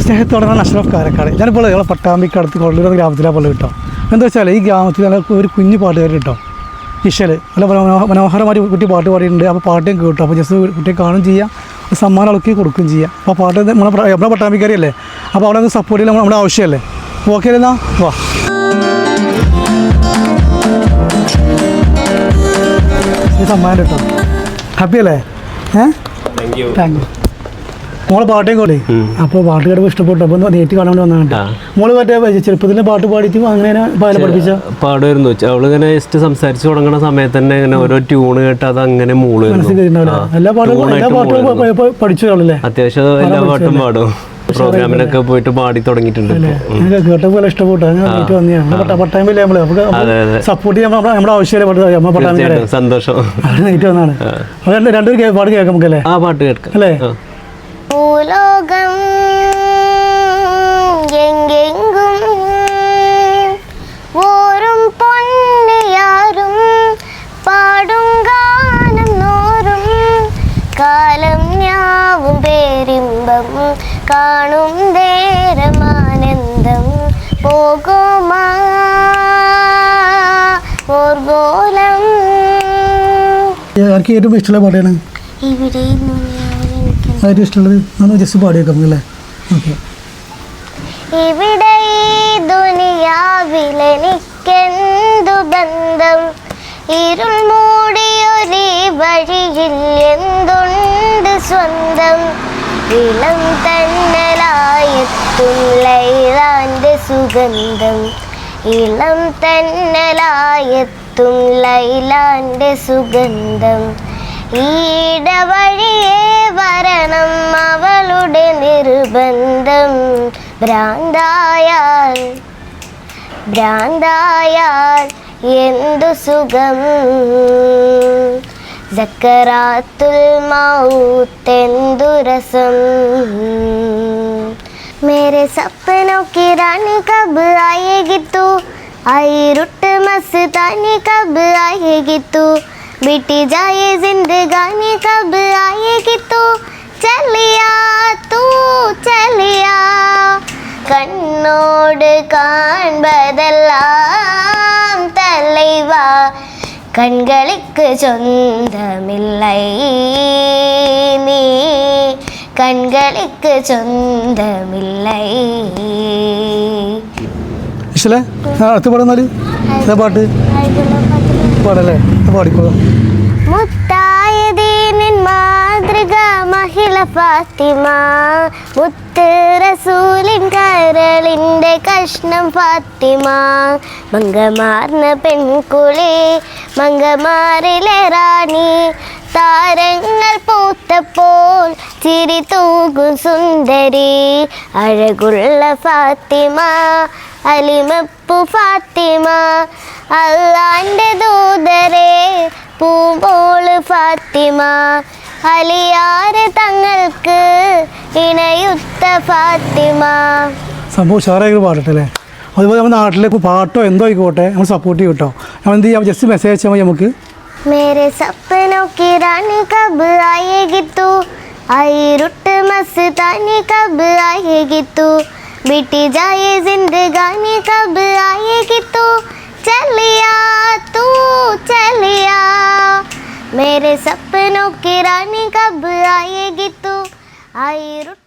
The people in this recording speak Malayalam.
സ്നേഹത്തോടെ അഷ്റഫ് കാരക്കാട്. ഞാനിപ്പോൾ ഞങ്ങളെ പട്ടാമ്പിക്ക് അടുത്ത് കൊള്ളൂർ ഗ്രാമത്തിലാണ് പോലെ കിട്ടോ. എന്താ വെച്ചാൽ ഈ ഗ്രാമത്തിൽ ഞങ്ങൾക്ക് ഒരു കുഞ്ഞു പാട്ടുകാർ കിട്ടോ ഇഷൽ നല്ല മനോഹ- മനോഹരമായിട്ട് കുട്ടി പാട്ട് പാടിയിട്ടുണ്ട്. അപ്പോൾ പാട്ടും കേട്ടു. അപ്പോൾ ജസ്റ്റ് കുട്ടിയെ കാണും ചെയ്യാം. സമ്മാനം ഇളക്കി കൊടുക്കുകയും ചെയ്യാം. അപ്പോൾ പാട്ട് നമ്മളെ നമ്മളെ പട്ടാമ്പിക്കാരിയല്ലേ? അപ്പോൾ അവിടെ സപ്പോർട്ട് ചെയ്യാൻ നമ്മുടെ ആവശ്യമല്ലേ ഓക്കെ അല്ലേ വാ. സമ്മാനം കിട്ടും. ഹാപ്പി അല്ലേ? ഏഹ് താങ്ക് യു മോളെ പാട്ടേം കൂടെ അപ്പോൾ പാട്ട് കേട്ടപ്പോൾ ഇഷ്ടപ്പെട്ടു. അപ്പോൾ നേരിട്ട് കാണാൻ ആ. മോൾ മറ്റേ ചെറുപ്പത്തിൽ പാട്ട് പാടിയിട്ട് അങ്ങനെ പാല പഠിപ്പിച്ച? പാടുമായിരുന്നു. അവളിങ്ങനെ ജസ്റ്റ് സംസാരിച്ച് തുടങ്ങുന്ന സമയത്ത് തന്നെ ഇങ്ങനെ ഓരോ ട്യൂണ് കേട്ട് അത് അങ്ങനെ മൂൾ എല്ലാ പാട്ടും എല്ലാ പാട്ടും പഠിച്ചു കാണല്ലേ അത്യാവശ്യം എല്ലാ പാട്ടും പാടും. പ്രോഗ്രാമിനൊക്കെ പോയിട്ട് പാടി തുടങ്ങിയിട്ടുണ്ട് ഇപ്പൊ. ഉം. ഞങ്ങൾക്ക് കേട്ട പോലെ ഇഷ്ടപ്പെട്ടു. പട്ടാമ്പില്ലേ നമ്മൾ. സപ്പോർട്ട് ചെയ്യാൻ നമ്മുടെ ആവശ്യമില്ല സന്തോഷം. വന്നാണ് രണ്ട് രണ്ടൊരു പാട്ട് കേൾക്കാം നമുക്കല്ലേ? ആ പാട്ട് കേൾക്കാം. അല്ലേ. ഭൂലോകം. എങ്കെങ്കും ഓരും പൊന്നിയാരും പാടും ഗാനം നോറും കാലം ഞാവും പേരിമ്പം കാണും നേരമാനന്ദം പോകുമാ എനിക്ക് ഏറ്റവും ഇഷ്ടമുള്ള പാട്ടാണ് ഇവിടെ ഏറ്റവും ഇഷ്ടമുള്ളത്? നമ്മൾ ജസ്റ്റ് പാടി വെക്കാം അല്ലേ? ഓക്കെ ഇവിടെ ഈ ദുനിയാവിലെനിക്കെന്തു ബന്ധം? ഇരുൾ മൂടിയൊരു വഴിയിൽ എന്തുണ്ട് സ്വന്തം? ഇളം തന്നലായെത്തും ലൈലാന്റെ സുഗന്ധം. ഇളം തന്നലായെത്തും ലൈലാന്റെ സുഗന്ധം. ഈട വഴിയേ വരണം അവളുടെ നിർബന്ധം ഭ്രാന്തായാൽ ഭ്രാന്തായാൽ എന്തു സുഖം ജക്കറാത്തുൽ മൗത്തെന്തു രസം मेरे सपनों की रानी कब आएगी तू आई रुट मस्तानी कब आएगी तू बिटी जाए जिंदगानी कब आएगी तू चलिया तू चलिया കണ്ണോട് കാൺപതെല്ലാം തലൈവാ കൺകളിക്ക് സ്വന്തമില്ലൈ നീ കൺകളിക്ക് സ്വന്തമില്ലൈ ഇഷ്ടല്ലേ ആ അടുത്ത പാടുന്നാല് ഏതാ പാട്ട് പാടല്ലേ? പാടിക്കോ മുത്തായതീനിൻ മാതൃക മഹിള ഫാത്തിമ. മുത്ത് റസൂലിൻ കരളിന്റെ കഷ്ണം ഫാത്തിമ. മങ്കമാർന്ന പെൺകുളി മങ്കമാറിലെ റാണി. താരങ്ങൾ പൂത്തപ്പോൾ ചിരി തൂകും സുന്ദരി. അഴകുള്ള ഫാത്തിമ അലിമപ്പു ഫാത്തിമ അള്ളാന്റെ ദൂതരെ പൂമ്പോള് ഫാത്തിമ അലിയാറ് തങ്ങൾക്ക് ഇണയുത്ത ഫാത്തിമ സംഭവം ഉഷാറായി പാടട്ടെ അല്ലേ അതുപോലെ നമ്മുടെ നാട്ടിലേക്ക് പാട്ടോ എന്തോ ആയിക്കോട്ടെ നമ്മൾ സപ്പോർട്ട് ചെയ്യും കേട്ടോ നമ്മൾ എന്ത് ചെയ്യാം ജസ്റ്റ് മെസ്സേജ് അയച്ചാൽ മതി നമുക്ക് मेरे सपनों की रानी कब आएगी तू आई रुट मस्तानी कब आएगी तू बिटी जाए जिंदगानी, कब आएगी तू? चलिया तू चलिया मेरे सपनों की रानी, कब आएगी तू? आई रुट